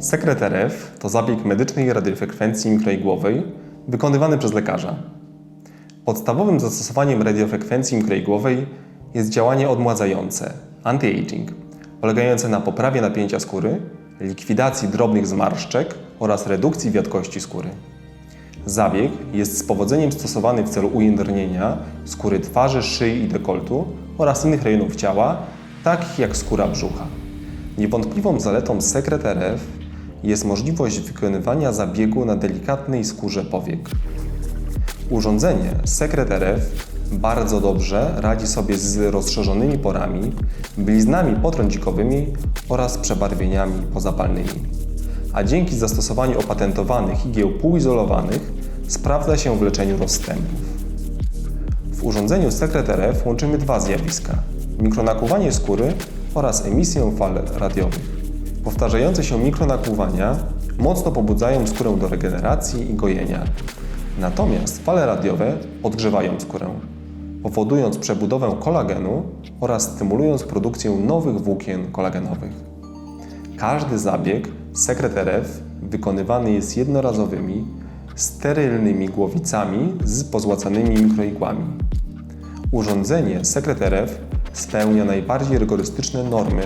Sekret RF to zabieg medycznej radiofrekwencji mikroigłowej wykonywany przez lekarza. Podstawowym zastosowaniem radiofrekwencji mikroigłowej jest działanie odmładzające, anti-aging, polegające na poprawie napięcia skóry, likwidacji drobnych zmarszczek oraz redukcji wiadkości skóry. Zabieg jest z powodzeniem stosowany w celu ujędrnienia skóry twarzy, szyi i dekoltu oraz innych rejonów ciała, takich jak skóra brzucha. Niewątpliwą zaletą Sekret RF jest możliwość wykonywania zabiegu na delikatnej skórze powiek. Urządzenie Sekret RF bardzo dobrze radzi sobie z rozszerzonymi porami, bliznami potrądzikowymi oraz przebarwieniami pozapalnymi. A dzięki zastosowaniu opatentowanych igieł półizolowanych sprawdza się w leczeniu rozstępów. W urządzeniu Sekret RF łączymy dwa zjawiska: mikronakłuwanie skóry oraz emisję fal radiowych. Powtarzające się mikronakłuwania mocno pobudzają skórę do regeneracji i gojenia. Natomiast fale radiowe podgrzewają skórę, powodując przebudowę kolagenu oraz stymulując produkcję nowych włókien kolagenowych. Każdy zabieg Sekret RF wykonywany jest jednorazowymi, sterylnymi głowicami z pozłacanymi mikroigłami. Urządzenie Sekret RF spełnia najbardziej rygorystyczne normy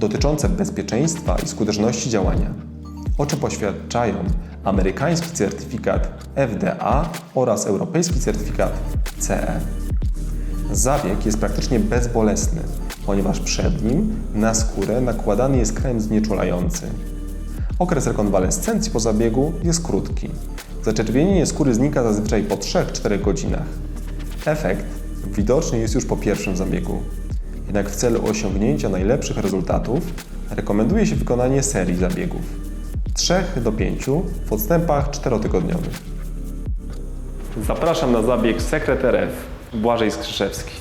dotyczące bezpieczeństwa i skuteczności działania, o czym poświadczają amerykański certyfikat FDA oraz europejski certyfikat CE. Zabieg jest praktycznie bezbolesny, ponieważ przed nim na skórę nakładany jest krem znieczulający. Okres rekonwalescencji po zabiegu jest krótki. Zaczerwienienie skóry znika zazwyczaj po 3-4 godzinach. Efekt widoczny jest już po pierwszym zabiegu. Jednak w celu osiągnięcia najlepszych rezultatów rekomenduje się wykonanie serii zabiegów 3 do 5 w odstępach 4-tygodniowych. Zapraszam na zabieg Sekret RF. Błażej Skrzyszewski.